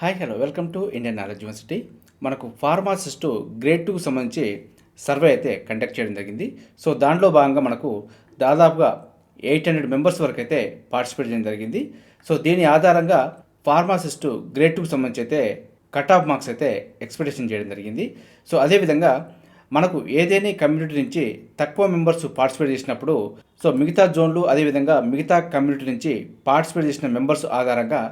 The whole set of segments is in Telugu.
Hi hello welcome to Indian knowledge university మనకు ఫార్మాసిస్టు గ్రేడ్ టూకి సంబంధించి సర్వే అయితే కండక్ట్ చేయడం జరిగింది. సో దాంట్లో భాగంగా మనకు దాదాపుగా ఎయిట్ హండ్రెడ్ మెంబర్స్ వరకు అయితే పార్టిసిపేట్ చేయడం జరిగింది. సో దీని ఆధారంగా ఫార్మాసిస్టు గ్రేడ్ టూకి సంబంధించి అయితే కట్ ఆఫ్ మార్క్స్ అయితే ఎక్స్పెక్టేషన్ చేయడం జరిగింది. సో అదేవిధంగా మనకు ఏదైనా కమ్యూనిటీ నుంచి తక్కువ మెంబర్స్ పార్టిసిపేట్ చేసినప్పుడు సో మిగతా జోన్లు అదేవిధంగా మిగతా కమ్యూనిటీ నుంచి పార్టిసిపేట్ చేసిన మెంబర్స్ ఆధారంగా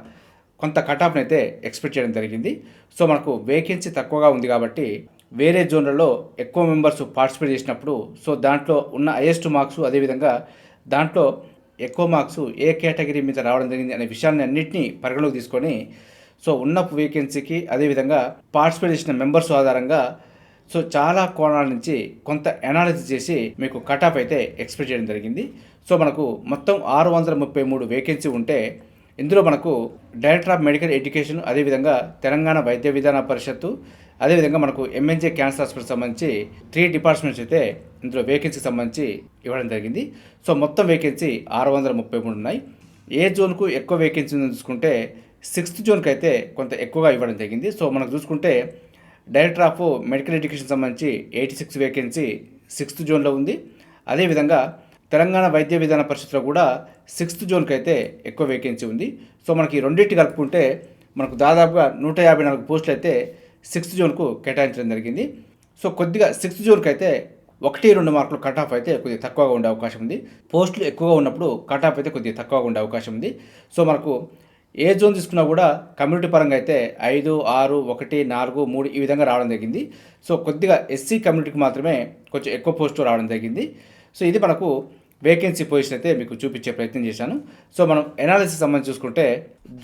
కొంత కటాఫ్ని అయితే ఎక్స్పెక్ట్ చేయడం జరిగింది. సో మనకు వేకెన్సీ తక్కువగా ఉంది కాబట్టి వేరే జోన్లలో ఎక్కువ మెంబర్స్ పార్టిసిపేట్ చేసినప్పుడు సో దాంట్లో ఉన్న హైయెస్ట్ మార్క్స్ అదేవిధంగా దాంట్లో ఎక్కువ మార్క్స్ ఏ కేటగిరీ మీద రావడం జరిగింది అనే విషయాన్ని అన్నింటినీ పరిగణలోకి తీసుకొని సో ఉన్న వేకెన్సీకి అదేవిధంగా పార్టిసిపేట్ చేసిన మెంబర్స్ ఆధారంగా సో చాలా కోణాల నుంచి కొంత అనాలిసిస్ చేసి మీకు కటాఫ్ అయితే ఎక్స్పెక్ట్ చేయడం జరిగింది. సో మనకు మొత్తం ఆరు వందల ముప్పై మూడు వేకెన్సీ ఉంటే ఇందులో మనకు డైరెక్టర్ ఆఫ్ మెడికల్ ఎడ్యుకేషన్ అదేవిధంగా తెలంగాణ వైద్య విధాన పరిషత్తు అదేవిధంగా మనకు ఎంఎన్జే క్యాన్సర్ హాస్పిటల్ సంబంధించి త్రీ డిపార్ట్మెంట్స్ అయితే ఇందులో వేకెన్సీకి సంబంధించి ఇవ్వడం జరిగింది. సో మొత్తం వేకెన్సీ ఆరు వందల ముప్పై మూడు ఉన్నాయి. ఏ జోన్కు ఎక్కువ వేకెన్సీ చూసుకుంటే సిక్స్త్ జోన్కి అయితే కొంత ఎక్కువగా ఇవ్వడం జరిగింది. సో మనకు చూసుకుంటే డైరెక్టర్ ఆఫ్ మెడికల్ ఎడ్యుకేషన్ సంబంధించి ఎయిటీ సిక్స్ వేకెన్సీ సిక్స్త్ జోన్లో ఉంది. అదేవిధంగా తెలంగాణ వైద్య విధాన పరిషత్లో కూడా సిక్స్త్ జోన్కి అయితే ఎక్కువ వేకెన్సీ ఉంది. సో మనకి రెండింటి కలుపుకుంటే మనకు దాదాపుగా నూట యాభై నాలుగు పోస్టులు అయితే సిక్స్త్ జోన్కు కేటాయించడం జరిగింది. సో కొద్దిగా సిక్స్త్ జోన్కి అయితే ఒకటి రెండు మార్కులు కట్ ఆఫ్ అయితే కొద్దిగా తక్కువగా ఉండే అవకాశం ఉంది. పోస్టులు ఎక్కువగా ఉన్నప్పుడు కట్ ఆఫ్ అయితే కొద్దిగా తక్కువగా ఉండే అవకాశం ఉంది. సో మనకు ఏ జోన్ తీసుకున్నా కూడా కమ్యూనిటీ పరంగా అయితే ఐదు ఆరు ఒకటి నాలుగు మూడు ఈ విధంగా రావడం జరిగింది. సో కొద్దిగా ఎస్సీ కమ్యూనిటీకి మాత్రమే కొంచెం ఎక్కువ పోస్టు రావడం జరిగింది. సో ఇది మనకు వేకెన్సీ పొజిషన్ అయితే మీకు చూపించే ప్రయత్నం చేశాను. సో మనం ఎనాలిసిస్ సంబంధించి చూసుకుంటే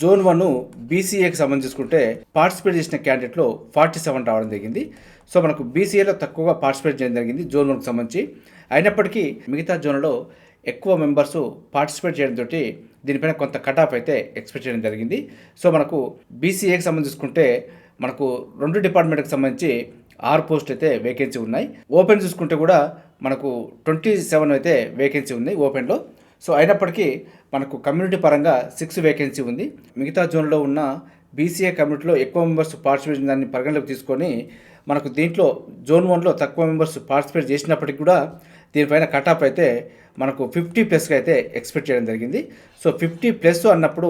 జోన్ వన్ బీసీఏకి సంబంధించి చూసుకుంటే పార్టిసిపేట్ చేసిన క్యాండిడేట్లో ఫార్టీ సెవెన్ రావడం జరిగింది. సో మనకు బీసీఏలో తక్కువగా పార్టిసిపేట్ చేయడం జరిగింది జోన్ వన్కి సంబంధించి. అయినప్పటికీ మిగతా జోన్లో ఎక్కువ మెంబర్స్ పార్టిసిపేట్ చేయడంతో దీనిపైన కొంత కటాఫ్ అయితే ఎక్స్పెక్ట్ చేయడం జరిగింది. సో మనకు బీసీఏకి సంబంధించి చూసుకుంటే మనకు రెండు డిపార్ట్మెంట్కి సంబంధించి ఆరు పోస్ట్ అయితే వేకెన్సీ ఉన్నాయి. ఓపెన్ చూసుకుంటే కూడా మనకు ట్వంటీ సెవెన్ అయితే వేకెన్సీ ఉంది ఓపెన్లో సో అయినప్పటికీ మనకు కమ్యూనిటీ పరంగా సిక్స్ వేకెన్సీ ఉంది. మిగతా జోన్లో ఉన్న బీసీఏ కమ్యూనిటీలో ఎక్కువ మెంబర్స్ పార్టిసిపేట్ దాన్ని పరిగణలోకి తీసుకొని మనకు దీంట్లో జోన్ వన్లో తక్కువ మెంబర్స్ పార్టిసిపేట్ చేసినప్పటికీ కూడా దీనిపైన కటాప్ అయితే మనకు ఫిఫ్టీ ప్లస్గా అయితే ఎక్స్పెక్ట్ చేయడం జరిగింది. సో ఫిఫ్టీ ప్లస్ అన్నప్పుడు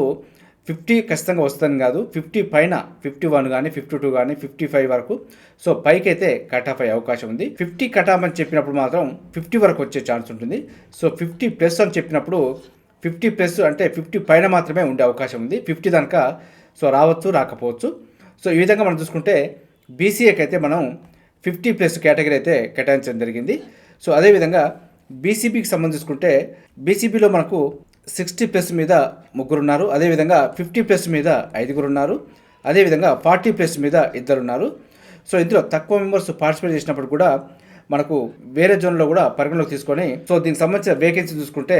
ఫిఫ్టీ ఖచ్చితంగా వస్తుందని కాదు ఫిఫ్టీ పైన ఫిఫ్టీ వన్ కానీ ఫిఫ్టీ టూ కానీ ఫిఫ్టీ ఫైవ్ వరకు. సో పైకి అయితే కట్ ఆఫ్ అయ్యే అవకాశం ఉంది. ఫిఫ్టీ కట్ ఆఫ్ అని చెప్పినప్పుడు మాత్రం ఫిఫ్టీ వరకు వచ్చే ఛాన్స్ ఉంటుంది. సో ఫిఫ్టీ ప్లస్ అని చెప్పినప్పుడు ఫిఫ్టీ ప్లస్ అంటే ఫిఫ్టీ పైన మాత్రమే ఉండే అవకాశం ఉంది. ఫిఫ్టీ దానిక సో రావచ్చు రాకపోవచ్చు. సో ఈ విధంగా మనం చూసుకుంటే బీసీఏకి అయితే మనం ఫిఫ్టీ ప్లస్ కేటగిరీ అయితే కేటాయించడం జరిగింది. సో అదేవిధంగా బీసీబీకి సంబంధించుకుంటే బీసీబీలో మనకు సిక్స్టీ ప్లస్ మీద ముగ్గురు ఉన్నారు అదేవిధంగా ఫిఫ్టీ ప్లస్ మీద ఐదుగురు ఉన్నారు అదేవిధంగా ఫార్టీ ప్లస్ మీద ఇద్దరు ఉన్నారు సో ఇందులో తక్కువ మెంబర్స్ పార్టిసిపేట్ చేసినప్పుడు కూడా మనకు వేరే జోన్లో కూడా పరిగణలోకి తీసుకొని సో దీనికి సంబంధించిన వేకెన్సీ చూసుకుంటే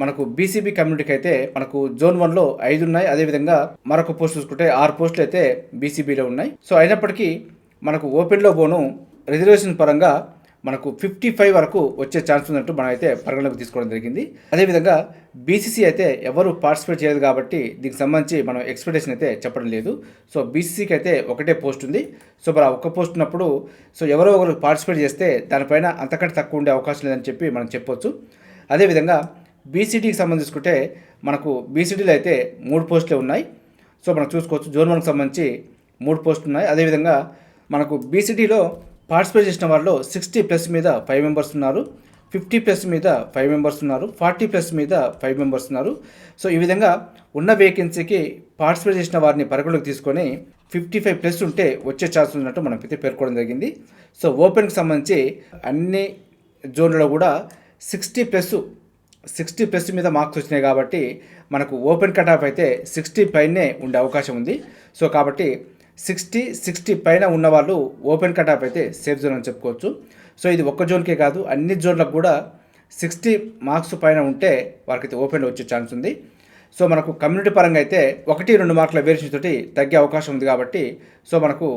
మనకు బీసీబీ కమ్యూనిటీకి అయితే మనకు జోన్ వన్లో ఐదు ఉన్నాయి. అదేవిధంగా మరొక పోస్ట్ చూసుకుంటే ఆరు పోస్టులు అయితే బీసీబీలో ఉన్నాయి. సో అయినప్పటికీ మనకు ఓపెన్లో పోను. రిజర్వేషన్ పరంగా మనకు ఫిఫ్టీ ఫైవ్ వరకు వచ్చే ఛాన్స్ ఉన్నట్టు మనం అయితే పరిగణలోకి తీసుకోవడం జరిగింది. అదేవిధంగా బీసీసీ అయితే ఎవరు పార్టిసిపేట్ చేయదు కాబట్టి దీనికి సంబంధించి మనం ఎక్స్పెక్టేషన్ అయితే చెప్పడం లేదు. సో బీసీసీకి అయితే ఒకటే పోస్ట్ ఉంది. సో మరి ఆ ఒక్క పోస్ట్ ఉన్నప్పుడు సో ఎవరో ఒకరు పార్టిసిపేట్ చేస్తే దానిపైన అంతకంటే తక్కువ ఉండే అవకాశం లేదని చెప్పి మనం చెప్పొచ్చు. అదేవిధంగా బీసీటీకి సంబంధించుకుంటే మనకు బీసీడీలో అయితే మూడు పోస్టులే ఉన్నాయి. సో మనం చూసుకోవచ్చు. జోన్ వన్కి సంబంధించి మూడు పోస్టులు ఉన్నాయి. అదేవిధంగా మనకు బీసీడీలో పార్టిసిపేట్ చేసిన వాళ్ళు సిక్స్టీ ప్లస్ మీద ఫైవ్ మెంబర్స్ ఉన్నారు ఫిఫ్టీ ప్లస్ మీద ఫైవ్ మెంబర్స్ ఉన్నారు ఫార్టీ ప్లస్ మీద ఫైవ్ మెంబర్స్ ఉన్నారు. సో ఈ విధంగా ఉన్న వేకెన్సీకి పార్టిసిపేట్ చేసిన వారిని పరిగణలోకి తీసుకొని ఫిఫ్టీ ఫైవ్ ప్లస్ ఉంటే వచ్చే ఛాన్స్ ఉన్నట్టు మనం అయితే పేర్కోవడం జరిగింది. సో ఓపెన్కి సంబంధించి అన్ని జోన్లలో కూడా సిక్స్టీ ప్లస్ సిక్స్టీ ప్లస్ మీద మార్క్స్ వచ్చినాయి కాబట్టి మనకు ఓపెన్ కట్ ఆఫ్ అయితే సిక్స్టీ పైనే ఉండే అవకాశం ఉంది. సో కాబట్టి సిక్స్టీ సిక్స్టీ పైన ఉన్న వాళ్ళు ఓపెన్ కటాప్ అయితే సేఫ్ జోన్ అని చెప్పుకోవచ్చు. సో ఇది ఒక్క జోన్కే కాదు అన్ని జోన్లకు కూడా సిక్స్టీ మార్క్స్ పైన ఉంటే వారికైతే ఓపెన్ వచ్చే ఛాన్స్ ఉంది. సో మనకు కమ్యూనిటీ పరంగా అయితే ఒకటి రెండు మార్కుల వేరియేషన్ తోటి తగ్గే అవకాశం ఉంది కాబట్టి సో మనకు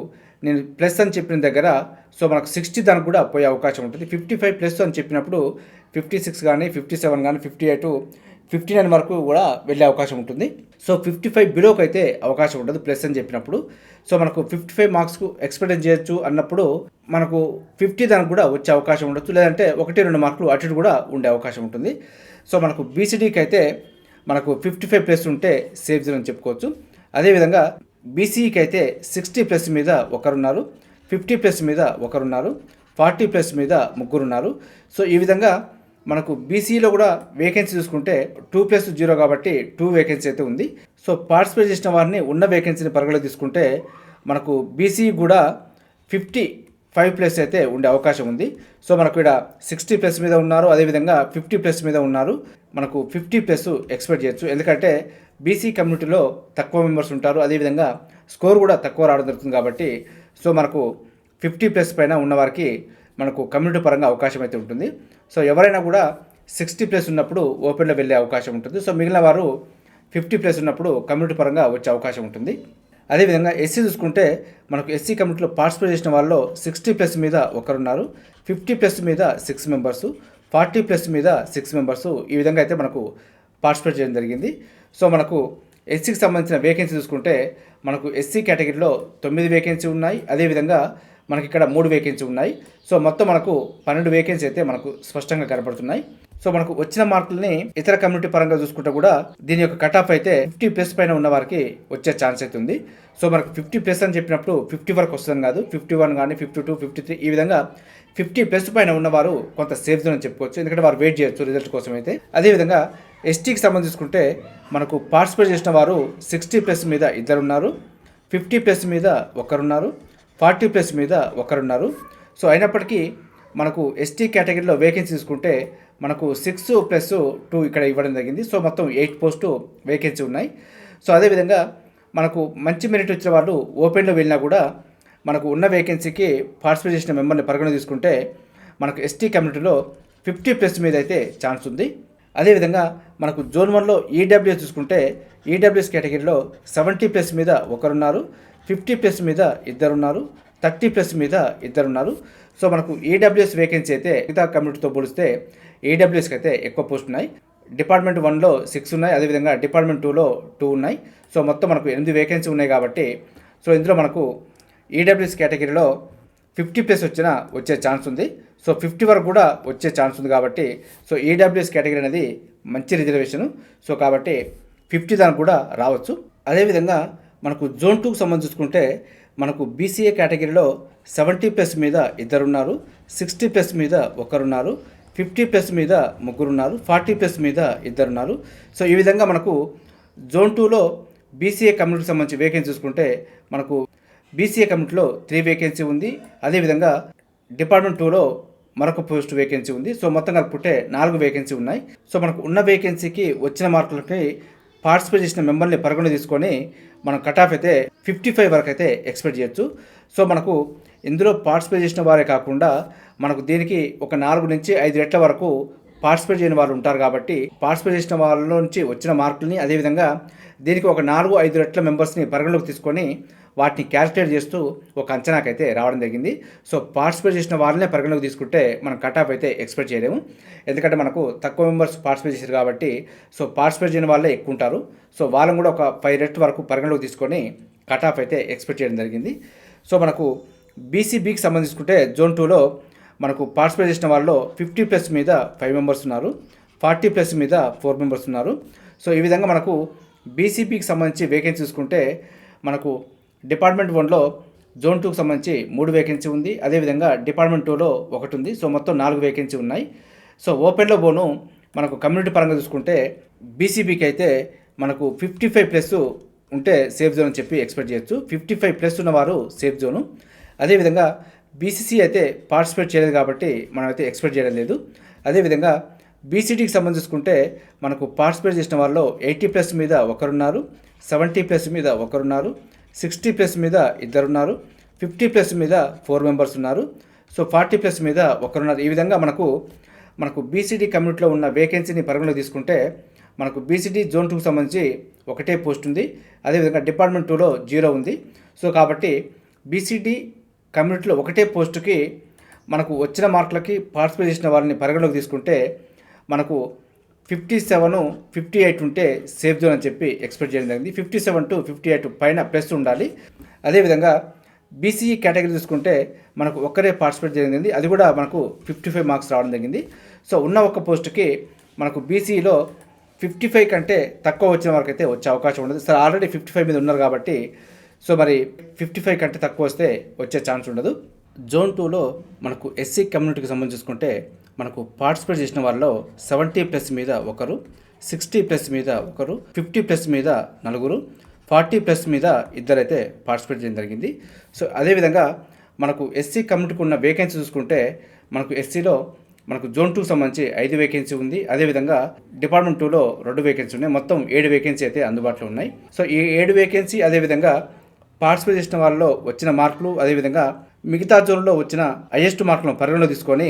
నేను ప్లస్ అని చెప్పిన దగ్గర సో మనకు సిక్స్టీ దానికి కూడా పోయే అవకాశం ఉంటుంది. ఫిఫ్టీ ఫైవ్ ప్లస్ అని చెప్పినప్పుడు ఫిఫ్టీ సిక్స్ కానీ ఫిఫ్టీ సెవెన్ కానీ ఫిఫ్టీ ఎయిట్ ఫిఫ్టీ నైన్ వరకు కూడా వెళ్ళే అవకాశం ఉంటుంది. సో ఫిఫ్టీ ఫైవ్ బిలోకి అయితే అవకాశం ఉండదు ప్లస్ అని చెప్పినప్పుడు. సో మనకు ఫిఫ్టీ ఫైవ్ మార్క్స్కు ఎక్స్పెక్ట్ చేయొచ్చు అన్నప్పుడు మనకు ఫిఫ్టీ దానికి కూడా వచ్చే అవకాశం ఉండొచ్చు. లేదంటే ఒకటి రెండు మార్కులు అటు కూడా ఉండే అవకాశం ఉంటుంది. సో మనకు బీసీడీకి అయితే మనకు ఫిఫ్టీ ఫైవ్ ప్లస్ ఉంటే సేఫ్ జోన్ అని చెప్పుకోవచ్చు. అదేవిధంగా బీసీఈకి అయితే సిక్స్టీ ప్లస్ మీద ఒకరున్నారు ఫిఫ్టీ ప్లస్ మీద ఒకరున్నారు ఫార్టీ ప్లస్ మీద ముగ్గురున్నారు. సో ఈ విధంగా మనకు బీసీలో కూడా వేకెన్సీ చూసుకుంటే టూ ప్లస్ జీరో కాబట్టి టూ వేకెన్సీ అయితే ఉంది. సో పార్టిసిపేట్ చేసిన వారిని ఉన్న వేకెన్సీని పరిగణలో తీసుకుంటే మనకు బీసీ కూడా ఫిఫ్టీ ఫైవ్ ప్లస్ అయితే ఉండే అవకాశం ఉంది. సో మనకు ఇక్కడ సిక్స్టీ ప్లస్ మీద ఉన్నారు. అదేవిధంగా ఫిఫ్టీ ప్లస్ మీద ఉన్నారు. మనకు ఫిఫ్టీ ప్లస్ ఎక్స్పెక్ట్ చేయొచ్చు. ఎందుకంటే బీసీ కమ్యూనిటీలో తక్కువ మెంబర్స్ ఉంటారు. అదేవిధంగా స్కోర్ కూడా తక్కువ రావడం జరుగుతుంది కాబట్టి సో మనకు ఫిఫ్టీ ప్లస్ పైన ఉన్నవారికి మనకు కమ్యూనిటీ పరంగా అవకాశం అయితే ఉంటుంది. సో ఎవరైనా కూడా సిక్స్టీ ప్లస్ ఉన్నప్పుడు ఓపెన్లో వెళ్ళే అవకాశం ఉంటుంది. సో మిగిలిన వారు ఫిఫ్టీ ప్లస్ ఉన్నప్పుడు కమ్యూనిటీ పరంగా వచ్చే అవకాశం ఉంటుంది. అదేవిధంగా ఎస్సీ చూసుకుంటే మనకు ఎస్సీ కమ్యూనిటీలో పార్టిసిపేట్ చేసిన వాళ్ళలో సిక్స్టీ ప్లస్ మీద ఒకరున్నారు. ఫిఫ్టీ ప్లస్ మీద సిక్స్ మెంబర్స్. ఫార్టీ ప్లస్ మీద సిక్స్ మెంబర్స్. ఈ విధంగా అయితే మనకు పార్టిసిపేట్ చేయడం జరిగింది. సో మనకు ఎస్సీకి సంబంధించిన వేకెన్సీ చూసుకుంటే మనకు ఎస్సీ కేటగిరీలో తొమ్మిది వేకెన్సీ ఉన్నాయి. అదేవిధంగా మనకి ఇక్కడ మూడు వేకెన్సీ ఉన్నాయి. సో మొత్తం మనకు పన్నెండు వేకెన్సీ అయితే మనకు స్పష్టంగా కనపడుతున్నాయి. సో మనకు వచ్చిన మార్కుల్ని ఇతర కమ్యూనిటీ పరంగా చూసుకుంటే కూడా దీని యొక్క కట్ ఆఫ్ అయితే ఫిఫ్టీ ప్లస్ పైన ఉన్న వారికి వచ్చే ఛాన్స్ అయితే ఉంది. సో మనకు ఫిఫ్టీ ప్లస్ అని చెప్పినప్పుడు ఫిఫ్టీ వరకు వస్తుంది కాదు. ఫిఫ్టీ వన్ కానీ ఫిఫ్టీ టూ ఫిఫ్టీ త్రీ ఈ విధంగా ఫిఫ్టీ ప్లస్ పైన ఉన్నవారు కొంత సేఫ్ జోన్ అని చెప్పుకోవచ్చు. ఎందుకంటే వారు వెయిట్ చేయొచ్చు రిజల్ట్ కోసం అయితే. అదేవిధంగా ఎస్టీకి సంబంధించుకుంటే మనకు పార్టిసిపేట్ చేసిన వారు సిక్స్టీ ప్లస్ మీద ఇద్దరున్నారు. ఫిఫ్టీ ప్లస్ మీద ఒకరున్నారు. ఫార్టీ ప్లస్ మీద ఒకరున్నారు. సో అయినప్పటికీ మనకు ఎస్టీ కేటగిరీలో వేకెన్సీ తీసుకుంటే మనకు సిక్స్ ప్లస్ టూ ఇక్కడ ఇవ్వడం జరిగింది. సో మొత్తం ఎయిట్ పోస్టు వేకెన్సీ ఉన్నాయి. సో అదేవిధంగా మనకు మంచి మెరిట్ వచ్చిన వాళ్ళు ఓపెన్లో వెళ్ళినా కూడా మనకు ఉన్న వేకెన్సీకి పార్టిసిపేట్ చేసిన మెంబర్ని పరిగణ తీసుకుంటే మనకు ఎస్టీ కమ్యూనిటీలో ఫిఫ్టీ ప్లస్ మీద అయితే ఛాన్స్ ఉంది. అదేవిధంగా మనకు జోన్ వన్లో ఈడబ్ల్యూఎస్ చూసుకుంటే ఈడబ్ల్యూఎస్ కేటగిరీలో సెవెంటీ ప్లస్ మీద ఒకరున్నారు. ఫిఫ్టీ ప్లస్ మీద ఇద్దరున్నారు థర్టీ ప్లస్ మీద ఇద్దరున్నారు. సో మనకు ఈడబ్ల్యూఎస్ వేకెన్సీ అయితే మిగతా కమ్యూనిటీతో పోలిస్తే ఏడబ్ల్యూఎస్కి అయితే ఎక్కువ పోస్ట్ ఉన్నాయి. డిపార్ట్మెంట్ వన్లో సిక్స్ ఉన్నాయి అదేవిధంగా డిపార్ట్మెంట్ టూలో టూ ఉన్నాయి. సో మొత్తం మనకు ఎనిమిది వేకెన్సీ ఉన్నాయి కాబట్టి సో ఇందులో మనకు ఈడబ్ల్యూఎస్ కేటగిరీలో ఫిఫ్టీ ప్లస్ వచ్చిన వచ్చే ఛాన్స్ ఉంది. సో ఫిఫ్టీ వరకు కూడా వచ్చే ఛాన్స్ ఉంది కాబట్టి సో ఈడబ్ల్యూఎస్ కేటగిరీ అనేది మంచి రిజర్వేషను సో కాబట్టి ఫిఫ్టీ దానికి కూడా రావచ్చు. అదేవిధంగా మనకు జోన్ టూకి సంబంధించి చూసుకుంటే మనకు బీసీఏ కేటగిరీలో సెవెంటీ ప్లస్ మీద ఇద్దరున్నారు సిక్స్టీ ప్లస్ మీద ఒకరున్నారు ఫిఫ్టీ ప్లస్ మీద ముగ్గురున్నారు ఫార్టీ ప్లస్ మీద ఇద్దరున్నారు. సో ఈ విధంగా మనకు జోన్ టూలో బీసీఏ కమ్యూనిటీకి సంబంధించి వేకెన్సీ చూసుకుంటే మనకు బీసీఏ కమిటీలో త్రీ వేకెన్సీ ఉంది. అదేవిధంగా డిపార్ట్మెంట్ టూలో మరొక పోస్ట్ వేకెన్సీ ఉంది. సో మొత్తం కలుపుకుంటే నాలుగు వేకెన్సీ ఉన్నాయి. సో మనకు ఉన్న వేకెన్సీకి వచ్చిన మార్కులకి పార్టిసిపేట్ చేసిన మెంబర్ని పరిగణ తీసుకొని మనం కట్ ఆఫ్ అయితే ఫిఫ్టీ ఫైవ్ వరకు అయితే ఎక్స్పెక్ట్ చేయొచ్చు. సో మనకు ఇందులో పార్టిసిపేట్ చేసిన వారే కాకుండా మనకు దీనికి ఒక నాలుగు నుంచి ఐదు రెట్ల వరకు పార్టిసిపేట్ చేయని వాళ్ళు ఉంటారు కాబట్టి పార్టిసిపేట్ చేసిన వాళ్ళ నుంచి వచ్చిన మార్కుల్ని అదేవిధంగా దీనికి ఒక నాలుగు ఐదు రెట్ల మెంబర్స్ని పరిగణలోకి తీసుకొని వాటిని క్యాల్కులేట్ చేస్తూ ఒక అంచనాకైతే రావడం జరిగింది. సో పార్టిసిపేట్ చేసిన వాళ్ళనే పరిగణలోకి తీసుకుంటే మనం కట్ ఆఫ్ అయితే ఎక్స్పెక్ట్ చేయలేము. ఎందుకంటే మనకు తక్కువ మెంబర్స్ పార్టిసిపేట్ చేశారు కాబట్టి సో పార్టిసిపేట్ చేయని వాళ్ళే ఎక్కువ ఉంటారు. సో వాళ్ళని కూడా ఒక ఫైవ్ రెట్ వరకు పరిగణలోకి తీసుకొని కట్ ఆఫ్ అయితే ఎక్స్పెక్ట్ చేయడం జరిగింది. సో మనకు బీసీబీకి సంబంధించుకుంటే జోన్ టూలో మనకు పార్టిసిపేట్ చేసిన వాళ్ళలో ఫిఫ్టీ ప్లస్ మీద ఫైవ్ మెంబర్స్ ఉన్నారు. ఫార్టీ ప్లస్ మీద ఫోర్ మెంబర్స్ ఉన్నారు. సో ఈ విధంగా మనకు బీసీపీకి సంబంధించి వేకెన్సీ చూసుకుంటే మనకు డిపార్ట్మెంట్ వన్లో జోన్ టూకి సంబంధించి మూడు వేకెన్సీ ఉంది. అదేవిధంగా డిపార్ట్మెంట్ టూలో ఒకటి ఉంది. సో మొత్తం నాలుగు వేకెన్సీ ఉన్నాయి. సో ఓపెన్లో పోను మనకు కమ్యూనిటీ పరంగా చూసుకుంటే బీసీబీకి అయితే మనకు ఫిఫ్టీ ఫైవ్ ప్లస్ ఉంటే సేఫ్ జోన్ అని చెప్పి ఎక్స్పెక్ట్ చేయొచ్చు. ఫిఫ్టీ ఫైవ్ ప్లస్ ఉన్నవారు సేఫ్ జోను అదేవిధంగా బీసీసీ అయితే పార్టిసిపేట్ చేయలేదు కాబట్టి మనం అయితే ఎక్స్పెక్ట్ చేయడం లేదు. అదేవిధంగా బీసీడీకి సంబంధించుకుంటే మనకు పార్టిసిపేట్ చేసిన వాళ్ళలో ఎయిటీ ప్లస్ మీద ఒకరున్నారు సెవెంటీ ప్లస్ మీద ఒకరున్నారు సిక్స్టీ ప్లస్ మీద ఇద్దరున్నారు ఫిఫ్టీ ప్లస్ మీద ఫోర్ మెంబర్స్ ఉన్నారు. సో ఫార్టీ ప్లస్ మీద ఒకరున్నారు. ఈ విధంగా మనకు మనకు బీసీడీ కమ్యూనిటీలో ఉన్న వేకెన్సీని పరిగణలో తీసుకుంటే మనకు బీసీడీ జోన్ టూకి సంబంధించి ఒకటే పోస్ట్ ఉంది. అదేవిధంగా డిపార్ట్మెంట్ టూలో జీరో ఉంది. సో కాబట్టి బీసీడీ కమ్యూనిటీలో ఒకటే పోస్టుకి మనకు వచ్చిన మార్కులకి పార్టిసిపేట్ చేసిన వారిని పరిగణలోకి తీసుకుంటే మనకు ఫిఫ్టీ సెవెన్ ఫిఫ్టీ ఎయిట్ ఉంటే సేఫ్ జోన్ అని చెప్పి ఎక్స్పెక్ట్ చేయడం జరిగింది. Fifty seven to fifty eight పైన ప్లస్ ఉండాలి. అదేవిధంగా బీసీఈ కేటగిరీ చూసుకుంటే మనకు ఒక్కరే పార్టిసిపేట్ జరిగింది. అది కూడా మనకు ఫిఫ్టీ ఫైవ్ మార్క్స్ రావడం జరిగింది. సో ఉన్న ఒక్క పోస్ట్కి మనకు బీసీఈలో ఫిఫ్టీ ఫైవ్ కంటే తక్కువ వచ్చిన వరకు అయితే వచ్చే అవకాశం ఉండదు. సార్ ఆల్రెడీ ఫిఫ్టీ ఫైవ్ మీద ఉన్నారు కాబట్టి సో మరి ఫిఫ్టీ ఫైవ్ కంటే తక్కువ వస్తే వచ్చే ఛాన్స్ ఉండదు. జోన్ టూలో మనకు ఎస్సీ కమ్యూనిటీకి సంబంధించి చూసుకుంటే మనకు పార్టిసిపేట్ చేసిన వాళ్ళలో సెవెంటీ ప్లస్ మీద ఒకరు సిక్స్టీ ప్లస్ మీద ఒకరు ఫిఫ్టీ ప్లస్ మీద నలుగురు ఫార్టీ ప్లస్ మీద ఇద్దరైతే పార్టిసిపేట్ చేయడం జరిగింది. సో అదేవిధంగా మనకు ఎస్సీ కమ్యూనిటీకి ఉన్న వేకెన్సీ చూసుకుంటే మనకు ఎస్సీలో మనకు జోన్ టూకి సంబంధించి ఐదు వేకెన్సీ ఉంది. అదేవిధంగా డిపార్ట్మెంట్ టూలో రెండు వేకెన్సీ ఉన్నాయి. మొత్తం ఏడు వేకెన్సీ అయితే అందుబాటులో ఉన్నాయి. సో ఈ ఏడు వేకెన్సీ అదేవిధంగా పార్టిసిపేట్ చేసిన వాళ్ళలో వచ్చిన మార్కులు అదేవిధంగా మిగతా జోన్లో వచ్చిన హైయెస్ట్ మార్కులను పరిగణలో తీసుకొని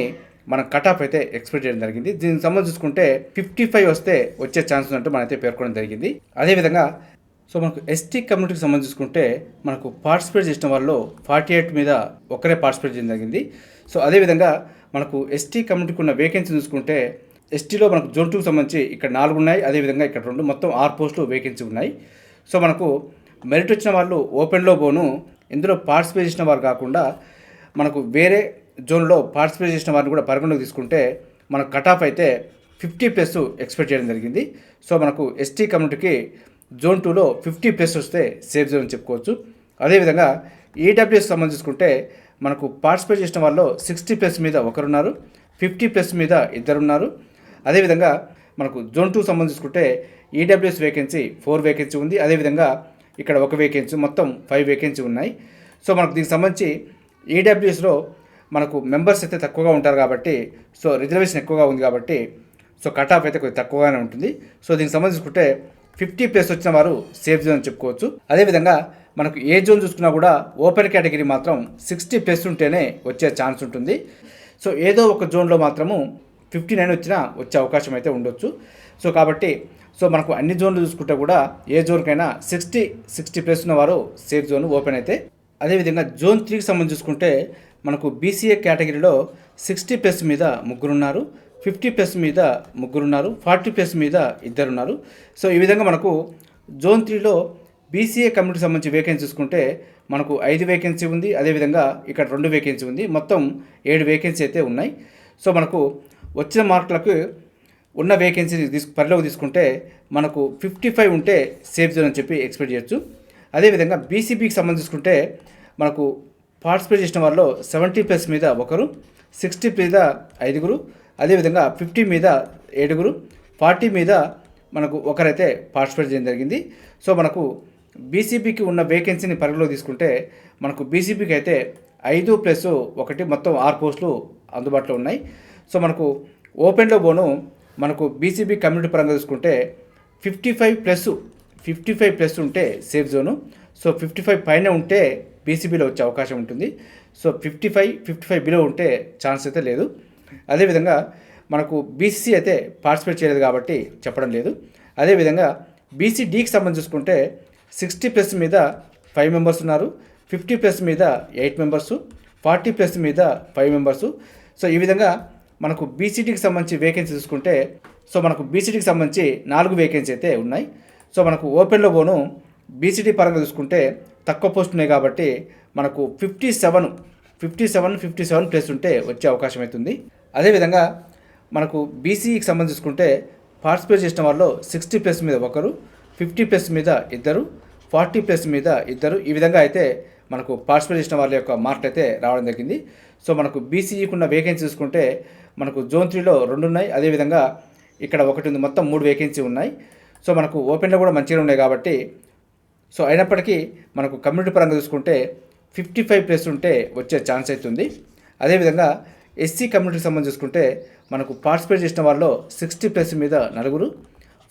మనం కట్ ఆఫ్ అయితే ఎక్స్పెక్ట్ చేయడం జరిగింది. దీనికి సంబంధించి చూసుకుంటే ఫిఫ్టీ ఫైవ్ వస్తే వచ్చే ఛాన్స్ ఉన్నట్టు మనైతే పేర్కొనడం జరిగింది. అదేవిధంగా సో మనకు ఎస్టీ కమ్యూనిటీకి సంబంధించి చూసుకుంటే మనకు పార్టిసిపేట్ చేసిన వాళ్ళు ఫార్టీ ఎయిట్ మీద ఒకరే పార్టిసిపేట్ చేయడం జరిగింది. సో అదేవిధంగా మనకు ఎస్టీ కమ్యూనిటీకి ఉన్న వేకెన్సీ చూసుకుంటే ఎస్టీలో మనకు జోన్ టూకి సంబంధించి ఇక్కడ నాలుగు ఉన్నాయి. అదేవిధంగా ఇక్కడ రెండు మొత్తం ఆరు పోస్టులు వేకెన్సీ ఉన్నాయి. సో మనకు మెరిట్ వచ్చిన వాళ్ళు ఓపెన్లో పోను. ఇందులో పార్టిసిపేట్ చేసిన వారు కాకుండా మనకు వేరే జోన్లో పార్టిసిపేట్ చేసిన వారిని కూడా పరిగణలోకి తీసుకుంటే మనకు కట్ ఆఫ్ అయితే ఫిఫ్టీ ప్లస్ ఎక్స్పెక్ట్ చేయడం జరిగింది. సో మనకు ఎస్టీ కమ్యూనిటీకి జోన్ టూలో ఫిఫ్టీ ప్లస్ వస్తే సేఫ్ జోన్ అని చెప్పుకోవచ్చు. అదేవిధంగా ఈడబ్ల్యూఎస్ సంబంధించుకుంటే మనకు పార్టిసిపేట్ చేసిన వాళ్ళు సిక్స్టీ ప్లస్ మీద ఒకరున్నారు ఫిఫ్టీ ప్లస్ మీద ఇద్దరున్నారు. అదేవిధంగా మనకు జోన్ టూ సంబంధించుకుంటే ఈడబ్ల్యూఎస్ వేకెన్సీ ఫోర్ వేకెన్సీ ఉంది. అదేవిధంగా ఇక్కడ ఒక వేకెన్సీ మొత్తం ఫైవ్ వేకెన్సీ ఉన్నాయి. సో మనకు దీనికి సంబంధించి ఈడబ్ల్యూఎస్లో మనకు మెంబర్స్ అయితే తక్కువగా ఉంటారు కాబట్టి సో రిజర్వేషన్ ఎక్కువగా ఉంది కాబట్టి సో కట్ ఆఫ్ అయితే కొద్దిగా తక్కువగానే ఉంటుంది. సో దీనికి సంబంధించుకుంటే ఫిఫ్టీ ప్లస్ వచ్చిన వారు సేఫ్ జోన్ అని చెప్పుకోవచ్చు. అదేవిధంగా మనకు ఏ జోన్ చూసుకున్నా కూడా ఓపెన్ కేటగిరీ మాత్రం సిక్స్టీ ప్లస్ ఉంటేనే వచ్చే ఛాన్స్ ఉంటుంది. సో ఏదో ఒక జోన్లో మాత్రము ఫిఫ్టీ నైన్ వచ్చినా వచ్చే అవకాశం అయితే ఉండొచ్చు. సో కాబట్టి సో మనకు అన్ని జోన్లు చూసుకుంటే కూడా ఏ జోన్కైనా సిక్స్టీ సిక్స్టీ ప్లస్ ఉన్న వారు సేఫ్ జోన్ ఓపెన్ అయితే. అదేవిధంగా జోన్ త్రీకి సంబంధించి చూసుకుంటే మనకు బీసీఏ కేటగిరీలో సిక్స్టీ ప్లస్ మీద ముగ్గురున్నారు ఫిఫ్టీ ప్లస్ మీద ముగ్గురున్నారు ఫార్టీ ప్లస్ మీద ఇద్దరున్నారు. సో ఈ విధంగా మనకు జోన్ త్రీలో బీసీఏ కమ్యూనిటీ సంబంధించి వేకెన్సీ చూసుకుంటే మనకు ఐదు వేకెన్సీ ఉంది. అదేవిధంగా ఇక్కడ రెండు వేకెన్సీ ఉంది. మొత్తం ఏడు వేకెన్సీ అయితే ఉన్నాయి. సో మనకు వచ్చిన మార్కులకు ఉన్న వేకెన్సీ తీసుకు పరిలోకి తీసుకుంటే మనకు ఫిఫ్టీ ఫైవ్ ఉంటే సేఫ్ జోన్ అని చెప్పి ఎక్స్పెక్ట్ చేయొచ్చు. అదేవిధంగా బీసీబీకి సంబంధించుకుంటే మనకు పార్టిసిపేట్ చేసిన వారిలో సెవెంటీ ప్లస్ మీద ఒకరు సిక్స్టీ మీద ఐదుగురు అదేవిధంగా ఫిఫ్టీ మీద ఏడుగురు ఫార్టీ మీద మనకు ఒకరైతే పార్టిసిపేట్ చేయడం జరిగింది. సో మనకు బీసీపీకి ఉన్న వేకెన్సీని పరిగణలో తీసుకుంటే మనకు బీసీపీకి అయితే ఐదు ప్లస్ ఒకటి మొత్తం ఆరు పోస్టులు అందుబాటులో ఉన్నాయి. సో మనకు ఓపెన్లో పోను మనకు బీసీబీ కమ్యూనిటీ పరంగా చూసుకుంటే fifty five plus fifty five plus ఉంటే safe zone. So fifty five పైన ఉంటే బీసీబీలో వచ్చే అవకాశం ఉంటుంది. So fifty five fifty five below ఉంటే ఛాన్స్ అయితే లేదు. అదేవిధంగా మనకు బీసీ అయితే పార్టిసిపేట్ చేయలేదు కాబట్టి చెప్పడం లేదు. అదేవిధంగా బీసీ డీకి సంబంధించి చూసుకుంటే సిక్స్టీ ప్లస్ మీద ఫైవ్ మెంబర్స్ ఉన్నారు. ఫిఫ్టీ ప్లస్ మీద ఎయిట్ మెంబర్స్ ఫార్టీ ప్లస్ మీద ఫైవ్ మెంబర్స్ సో ఈ విధంగా మనకు బీసీటీకి సంబంధించి వేకెన్సీ చూసుకుంటే సో మనకు బీసీటీకి సంబంధించి నాలుగు వేకెన్సీ అయితే ఉన్నాయి. సో మనకు ఓపెన్లో పోను బీసీటీ పరంగా చూసుకుంటే తక్కువ పోస్ట్ ఉన్నాయి కాబట్టి మనకు fifty seven fifty seven fifty seven plus ఉంటే వచ్చే అవకాశం అవుతుంది. అదేవిధంగా మనకు బీసీకి సంబంధించి చూసుకుంటే పార్టిసిపేట్ చేసిన వాళ్ళు సిక్స్టీ ప్లస్ మీద ఒకరు ఫిఫ్టీ ప్లస్ మీద ఇద్దరు ఫార్టీ ప్లస్ మీద ఇద్దరు. ఈ విధంగా అయితే మనకు పార్టిసిపేట్ చేసిన వాళ్ళ యొక్క మార్కులు అయితే రావడం జరిగింది. సో మనకు బీసీఈకి ఉన్న వేకెన్సీ చూసుకుంటే మనకు జోన్ త్రీలో రెండు ఉన్నాయి. అదేవిధంగా ఇక్కడ ఒకటి ఉంది మొత్తం మూడు వేకెన్సీ ఉన్నాయి. సో మనకు ఓపెన్లో కూడా మంచిగా ఉన్నాయి కాబట్టి సో అయినప్పటికీ మనకు కమ్యూనిటీ పరంగా చూసుకుంటే ఫిఫ్టీ ఫైవ్ ప్లస్ ఉంటే వచ్చే ఛాన్స్ అవుతుంది అదేవిధంగా ఎస్సీ కమ్యూనిటీకి సంబంధించి చూసుకుంటే మనకు పార్టిసిపేట్ చేసిన వాళ్ళలో సిక్స్టీ ప్లస్ మీద నలుగురు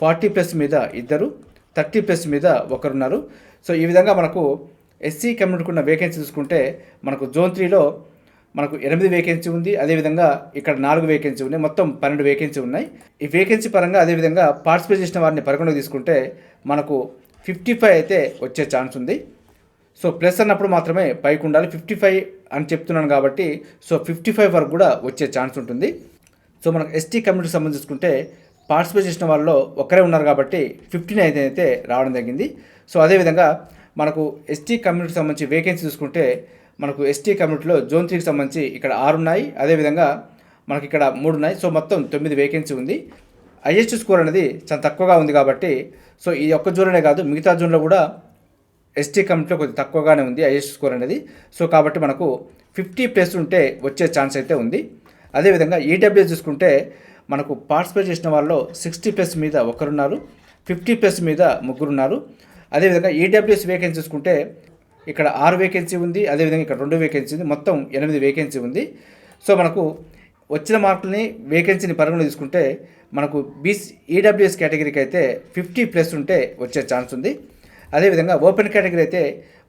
ఫార్టీ ప్లస్ మీద ఇద్దరు థర్టీ ప్లస్ మీద ఒకరున్నారు. సో ఈ విధంగా మనకు ఎస్సీ కమ్యూనిటీకి ఉన్న వేకెన్సీ చూసుకుంటే మనకు జోన్ త్రీలో మనకు ఎనిమిది వేకెన్సీ ఉంది. అదేవిధంగా ఇక్కడ నాలుగు వేకెన్సీ ఉన్నాయి. మొత్తం పన్నెండు వేకెన్సీ ఉన్నాయి. ఈ వేకెన్సీ పరంగా అదేవిధంగా పార్టిసిపేట్ చేసిన వారిని పరిగణలోకి తీసుకుంటే మనకు ఫిఫ్టీ ఫైవ్ అయితే వచ్చే ఛాన్స్ ఉంది. సో ప్లస్ అన్నప్పుడు మాత్రమే పైకి ఉండాలి. ఫిఫ్టీ ఫైవ్ అని చెప్తున్నాను కాబట్టి సో ఫిఫ్టీ ఫైవ్ వరకు కూడా వచ్చే ఛాన్స్ ఉంటుంది. సో మనకు ఎస్టీ కమ్యూనిటీకి సంబంధించుకుంటే పార్టిసిపేట్ చేసిన వాళ్ళలో ఒక్కరే ఉన్నారు కాబట్టి ఫిఫ్టీన్ అయితే అయితే రావడం జరిగింది. సో అదేవిధంగా మనకు ఎస్టీ కమ్యూనిటీకి సంబంధించి వేకెన్సీ చూసుకుంటే మనకు ఎస్టీ కమ్యూనిటీలో జోన్ త్రీకి సంబంధించి ఇక్కడ ఆరు ఉన్నాయి. అదేవిధంగా మనకి ఇక్కడ మూడు ఉన్నాయి. సో మొత్తం తొమ్మిది వేకెన్సీ ఉంది. హైయెస్ట్ స్కోర్ అనేది చాలా తక్కువగా ఉంది కాబట్టి సో ఈ ఒక్క జోన్లోనే కాదు మిగతా జోన్లో కూడా ఎస్టీ కమిటీలో కొద్దిగా తక్కువగానే ఉంది హైయెస్ట్ స్కోర్ అనేది. సో కాబట్టి మనకు ఫిఫ్టీ ప్లస్ ఉంటే వచ్చే ఛాన్స్ అయితే ఉంది. అదేవిధంగా ఈడబ్ల్యూఎస్ చూసుకుంటే మనకు పార్టిసిపేట్ చేసిన వాళ్ళలో సిక్స్టీ ప్లస్ మీద ఒకరున్నారు ఫిఫ్టీ ప్లస్ మీద ముగ్గురున్నారు. అదేవిధంగా ఈడబ్ల్యూఎస్ వేకెన్సీ చూసుకుంటే ఇక్కడ ఆరు వేకెన్సీ ఉంది అదేవిధంగా ఇక్కడ రెండు వేకెన్సీ ఉంది మొత్తం ఎనిమిది వేకెన్సీ ఉంది. సో మనకు వచ్చిన మార్కులని వేకెన్సీని పరిగణలో తీసుకుంటే మనకు బీసీ ఈడబ్ల్యూఎస్ కేటగిరీకి అయితే ఫిఫ్టీ ప్లస్ ఉంటే వచ్చే ఛాన్స్ ఉంది. అదేవిధంగా ఓపెన్ కేటగిరీ అయితే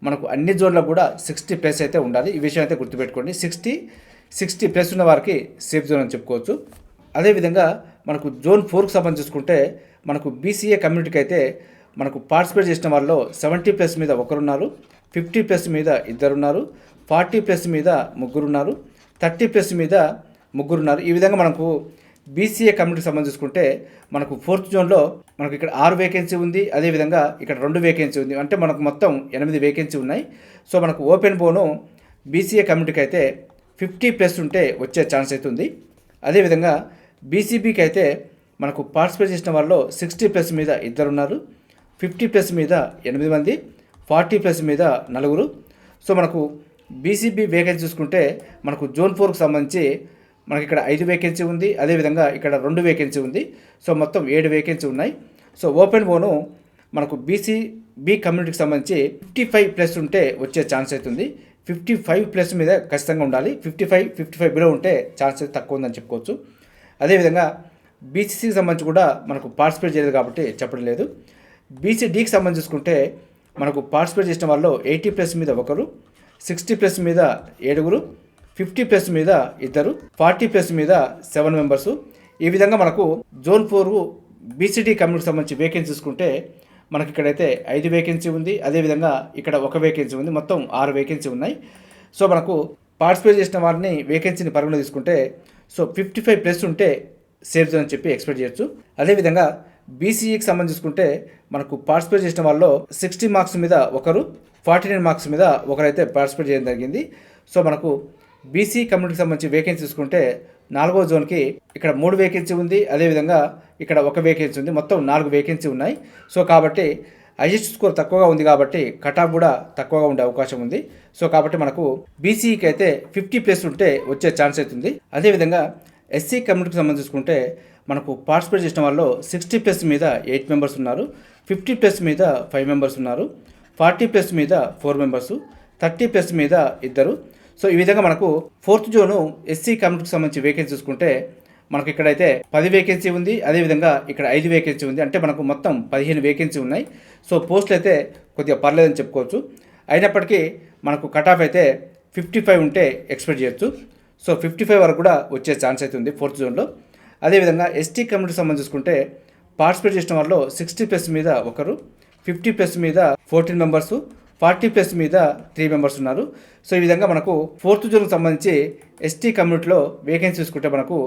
మనకు అన్ని జోన్లో కూడా సిక్స్టీ ప్లస్ అయితే ఉండాలి. ఈ విషయం అయితే గుర్తుపెట్టుకోండి. సిక్స్టీ సిక్స్టీ ప్లస్ ఉన్న వారికి సేఫ్ జోన్ అని చెప్పుకోవచ్చు. అదేవిధంగా మనకు జోన్ ఫోర్కి సంబంధించి చూసుకుంటే మనకు బీసీఏ కమ్యూనిటీకి అయితే మనకు పార్టిసిపేట్ చేసిన వాళ్ళలో సెవెంటీ ప్లస్ మీద ఒకరున్నారు ఫిఫ్టీ ప్లస్ మీద ఇద్దరున్నారు ఫార్టీ ప్లస్ మీద ముగ్గురున్నారు థర్టీ ప్లస్ మీద ముగ్గురున్నారు. ఈ విధంగా మనకు బీసీఏ కమ్యూనిటీకి సంబంధించి చూసుకుంటే మనకు ఫోర్త్ జోన్లో మనకు ఇక్కడ ఆరు వేకెన్సీ ఉంది. అదేవిధంగా ఇక్కడ రెండు వేకెన్సీ ఉంది. అంటే మనకు మొత్తం ఎనిమిది వేకెన్సీ ఉన్నాయి. సో మనకు ఓపెన్ బోను బీసీఏ కమ్యూనిటీకి అయితే ఫిఫ్టీ ప్లస్ ఉంటే వచ్చే ఛాన్స్ అయితే ఉంది. అదేవిధంగా బీసీబీకి అయితే మనకు పార్టిసిపేట్ చేసిన వాళ్ళు సిక్స్టీ ప్లస్ మీద ఇద్దరు ఉన్నారు. ఫిఫ్టీ ప్లస్ మీద ఎనిమిది మంది ఫార్టీ ప్లస్ మీద నలుగురు. సో మనకు బీసీబీ వేకెన్సీ చూసుకుంటే మనకు జోన్ ఫోర్కి సంబంధించి మనకి ఇక్కడ ఐదు వేకెన్సీ ఉంది అదేవిధంగా ఇక్కడ రెండు వేకెన్సీ ఉంది. సో మొత్తం ఏడు వేకెన్సీ ఉన్నాయి. సో ఓపెన్ ఓను మనకు బీసీ బీ కమ్యూనిటీకి సంబంధించి ఫిఫ్టీ ఫైవ్ ప్లస్ ఉంటే వచ్చే ఛాన్స్ అవుతుంది. ఫిఫ్టీ ఫైవ్ ప్లస్ మీద ఖచ్చితంగా ఉండాలి. Fifty five fifty five below ఉంటే ఛాన్స్ అయితే తక్కువ ఉందని చెప్పుకోవచ్చు. అదేవిధంగా బీసీసీకి సంబంధించి కూడా మనకు పార్టిసిపేట్ చేయలేదు కాబట్టి చెప్పడం లేదు. బీసీడీకి సంబంధించి చూసుకుంటే మనకు పార్టిసిపేట్ చేసిన వాళ్ళు ఎయిటీ ప్లస్ మీద ఒకరు సిక్స్టీ ప్లస్ మీద ఏడుగురు ఫిఫ్టీ ప్లస్ మీద ఇద్దరు ఫార్టీ ప్లస్ మీద సెవెన్ మెంబర్స్. ఈ విధంగా మనకు జోన్ ఫోర్ బీసీడీ కమ్యూనిటీకి సంబంధించి వేకెన్సీ చూసుకుంటే మనకి ఇక్కడైతే ఐదు వేకెన్సీ ఉంది. అదేవిధంగా ఇక్కడ ఒక వేకెన్సీ ఉంది. మొత్తం ఆరు వేకెన్సీ ఉన్నాయి. సో మనకు పార్టిసిపేట్ చేసిన వారిని వేకెన్సీని పరిగణలో తీసుకుంటే సో ఫిఫ్టీ ఫైవ్ ప్లస్ ఉంటే సేఫ్ అని చెప్పి ఎక్స్పెక్ట్ చేయొచ్చు. అదేవిధంగా బీసీఈకి సంబంధించి చూసుకుంటే మనకు పార్టిసిపేట్ చేసిన వాళ్ళలో సిక్స్టీ మార్క్స్ మీద ఒకరు ఫార్టీ నైన్ మార్క్స్ మీద ఒకరైతే పార్టిసిపేట్ చేయడం జరిగింది. సో మనకు బీసీ కమ్యూనిటీకి సంబంధించి వేకెన్సీ చూసుకుంటే నాలుగో జోన్కి ఇక్కడ మూడు వేకెన్సీ ఉంది. అదేవిధంగా ఇక్కడ ఒక వేకెన్సీ ఉంది. మొత్తం నాలుగు వేకెన్సీ ఉన్నాయి. సో కాబట్టి ఐఎస్ స్కోర్ తక్కువగా ఉంది కాబట్టి కటాఫ్ కూడా తక్కువగా ఉండే అవకాశం ఉంది. సో కాబట్టి మనకు బీసీకి అయితే ఫిఫ్టీ ప్లస్ ఉంటే వచ్చే ఛాన్స్ అవుతుంది అదేవిధంగా ఎస్సీ కమ్యూనిటీకి సంబంధించి చూసుకుంటే మనకు పార్టిసిపేట్ చేసిన వాళ్ళు సిక్స్టీ ప్లస్ మీద ఎయిట్ మెంబర్స్ ఉన్నారు. ఫిఫ్టీ ప్లస్ మీద ఫైవ్ మెంబర్స్ ఉన్నారు. ఫార్టీ ప్లస్ మీద ఫోర్ మెంబర్స్ థర్టీ ప్లస్ మీద ఇద్దరు. సో ఈ విధంగా మనకు ఫోర్త్ జోను ఎస్సీ కమ్యూనిటీకి సంబంధించి వేకెన్సీ చూసుకుంటే మనకి ఇక్కడైతే పది వేకెన్సీ ఉంది. అదేవిధంగా ఇక్కడ ఐదు వేకెన్సీ ఉంది. అంటే మనకు మొత్తం పదిహేను వేకెన్సీ ఉన్నాయి. సో పోస్టులు అయితే కొద్దిగా పర్లేదని చెప్పుకోవచ్చు. అయినప్పటికీ మనకు కట్ ఆఫ్ అయితే ఫిఫ్టీ ఫైవ్ ఉంటే ఎక్స్పెక్ట్ చేయొచ్చు. సో ఫిఫ్టీ ఫైవ్ వరకు కూడా వచ్చే ఛాన్స్ అయితే ఉంది ఫోర్త్ జోన్లో. అదేవిధంగా ఎస్టీ కమ్యూనిటీ సంబంధించి చూసుకుంటే పార్టిసిపేట్ చేసిన వాళ్ళు సిక్స్టీ ప్లస్ మీద ఒకరు ఫిఫ్టీ ప్లస్ మీద ఫోర్టీన్ మెంబర్స్ ఫార్టీ ప్లస్ మీద త్రీ మెంబర్స్ ఉన్నారు. సో ఈ విధంగా మనకు ఫోర్త్ జోన్కి సంబంధించి ఎస్టీ కమ్యూనిటీలో వేకెన్సీ చూసుకుంటే మనకు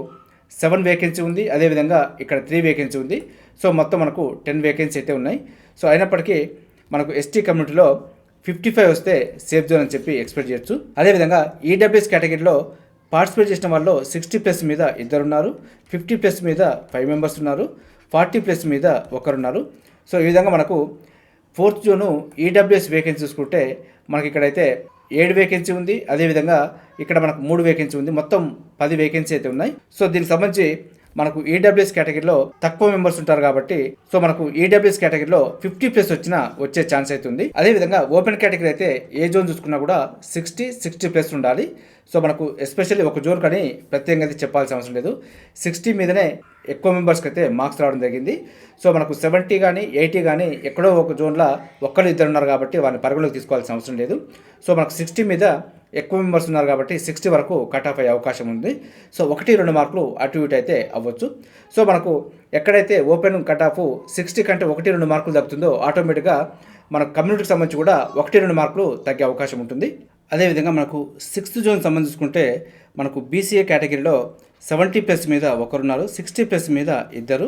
సెవెన్ వేకెన్సీ ఉంది. అదేవిధంగా ఇక్కడ త్రీ వేకెన్సీ ఉంది. సో మొత్తం మనకు టెన్ వేకెన్సీ అయితే ఉన్నాయి. సో అయినప్పటికీ మనకు ఎస్టీ కమ్యూనిటీలో ఫిఫ్టీ ఫైవ్ వస్తే సేఫ్ జోన్ అని చెప్పి ఎక్స్పెక్ట్ చేయొచ్చు. అదేవిధంగా ఈడబ్ల్యూఎస్ కేటగిరీలో పార్టిసిపేట్ చేసిన వాళ్ళు సిక్స్టీ ప్లస్ మీద ఇద్దరు ఉన్నారు. ఫిఫ్టీ ప్లస్ మీద ఫైవ్ మెంబర్స్ ఉన్నారు. ఫార్టీ ప్లస్ మీద ఒకరున్నారు సో ఈ విధంగా మనకు ఫోర్త్ జోను ఈడబ్ల్యూఎస్ వేకెన్సీ చూసుకుంటే మనకి ఇక్కడైతే ఏడు వేకెన్సీ ఉంది. అదేవిధంగా ఇక్కడ మనకు మూడు వేకెన్సీ ఉంది. మొత్తం పది వేకెన్సీ అయితే ఉన్నాయి. సో దీనికి సంబంధించి మనకు ఈడబ్ల్యూఎస్ కేటగిరీలో తక్కువ మెంబర్స్ ఉంటారు కాబట్టి సో మనకు ఈడబ్ల్యూఎస్ కేటగిరీలో ఫిఫ్టీ ప్లస్ వచ్చినా వచ్చే ఛాన్స్ అయితే ఉంది. అదేవిధంగా ఓపెన్ కేటగిరీ అయితే ఏ జోన్ చూసుకున్నా కూడా సిక్స్టీ సిక్స్టీ ప్లస్ ఉండాలి. సో మనకు ఎస్పెషల్లీ ఒక జోన్ కానీ ప్రత్యేకంగా అయితే చెప్పాల్సిన అవసరం లేదు. సిక్స్టీ మీదనే ఎక్కువ మెంబర్స్కి అయితే మార్క్స్ రావడం జరిగింది. సో మనకు సెవెంటీ కానీ ఎయిటీ కానీ ఎక్కడో ఒక జోన్లో ఒక్కరు ఇద్దరు ఉన్నారు కాబట్టి వాళ్ళని పరిగణలోకి తీసుకోవాల్సిన అవసరం లేదు. సో మనకు సిక్స్టీ మీద ఎక్కువ మెంబర్స్ ఉన్నారు కాబట్టి సిక్స్టీ వరకు కట్ ఆఫ్ అయ్యే అవకాశం ఉంది. సో ఒకటి రెండు మార్కులు అటు ఇటు అయితే అవ్వచ్చు. సో మనకు ఎక్కడైతే ఓపెన్ కట్ ఆఫ్ సిక్స్టీ కంటే ఒకటి రెండు మార్కులు తగ్గుతుందో ఆటోమేటిక్గా మన కమ్యూనిటీకి సంబంధించి కూడా ఒకటి రెండు మార్కులు తగ్గే అవకాశం ఉంటుంది. అదేవిధంగా మనకు సిక్స్త్ జోన్ సంబంధించుకుంటే మనకు బీసీఏ కేటగిరీలో సెవెంటీ ప్లస్ మీద ఒకరున్నారు సిక్స్టీ ప్లస్ మీద ఇద్దరు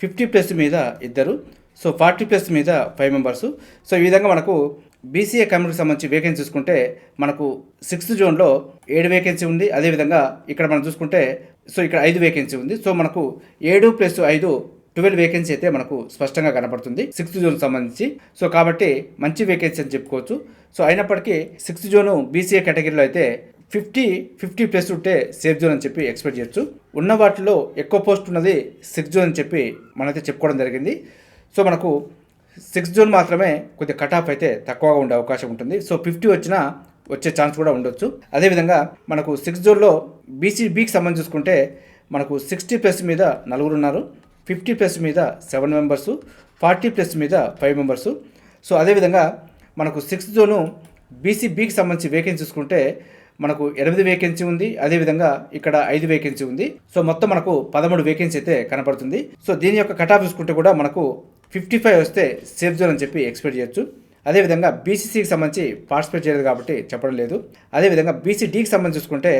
ఫిఫ్టీ ప్లస్ మీద ఇద్దరు సో ఫార్టీ ప్లస్ మీద ఫైవ్ మెంబర్స్. సో ఈ విధంగా మనకు బీసీఏ కమ్యూనిటీకి సంబంధించి వేకెన్సీ చూసుకుంటే మనకు సిక్స్త్ జోన్లో ఏడు వేకెన్సీ ఉంది. అదేవిధంగా ఇక్కడ మనం చూసుకుంటే సో ఇక్కడ ఐదు వేకెన్సీ ఉంది. సో మనకు ఏడు ప్లస్ ఐదు ట్వెల్వ్ వేకెన్సీ అయితే మనకు స్పష్టంగా కనపడుతుంది. సిక్స్త్ జోన్ సంబంధించి. సో కాబట్టి మంచి వేకెన్సీ అని చెప్పుకోవచ్చు. సో అయినప్పటికీ సిక్స్త్ జోను బీసీఏ కేటగిరీలో అయితే ఫిఫ్టీ ఫిఫ్టీ ప్లస్ ఉంటే సేఫ్ జోన్ అని చెప్పి ఎక్స్పెక్ట్ చేయొచ్చు. ఉన్న వాటిలో ఎక్కువ పోస్ట్ ఉన్నది సిక్స్ జోన్ అని చెప్పి మనైతే చెప్పుకోవడం జరిగింది. సో మనకు సిక్స్ జోన్ మాత్రమే కొద్దిగా కట్ ఆఫ్ అయితే తక్కువగా ఉండే అవకాశం ఉంటుంది. సో ఫిఫ్టీ వచ్చినా వచ్చే ఛాన్స్ కూడా ఉండొచ్చు. అదేవిధంగా మనకు సిక్స్ జోన్లో బీసీ బీకి సంబంధించి చూసుకుంటే మనకు సిక్స్టీ ప్లస్ మీద నలుగురు ఉన్నారు. ఫిఫ్టీ ప్లస్ మీద సెవెన్ మెంబర్సు ఫార్టీ ప్లస్ మీద ఫైవ్ మెంబర్సు. సో అదేవిధంగా మనకు సిక్స్త్ జోను బీసీ బీకి సంబంధించి వేకెన్సీ చూసుకుంటే మనకు ఎనిమిది వేకెన్సీ ఉంది. అదేవిధంగా ఇక్కడ ఐదు వేకెన్సీ ఉంది. సో మొత్తం మనకు పదమూడు వేకెన్సీ అయితే కనపడుతుంది. సో దీని యొక్క కటాఫ్ చూసుకుంటే కూడా మనకు ఫిఫ్టీ ఫైవ్ వస్తే సేఫ్ జోన్ అని చెప్పి ఎక్స్పెక్ట్ చేయొచ్చు. అదేవిధంగా బీసీసీకి సంబంధించి పార్టిసిపేట్ చేయలేదు కాబట్టి చెప్పడం లేదు. అదేవిధంగా బీసీడీకి సంబంధించి చూసుకుంటే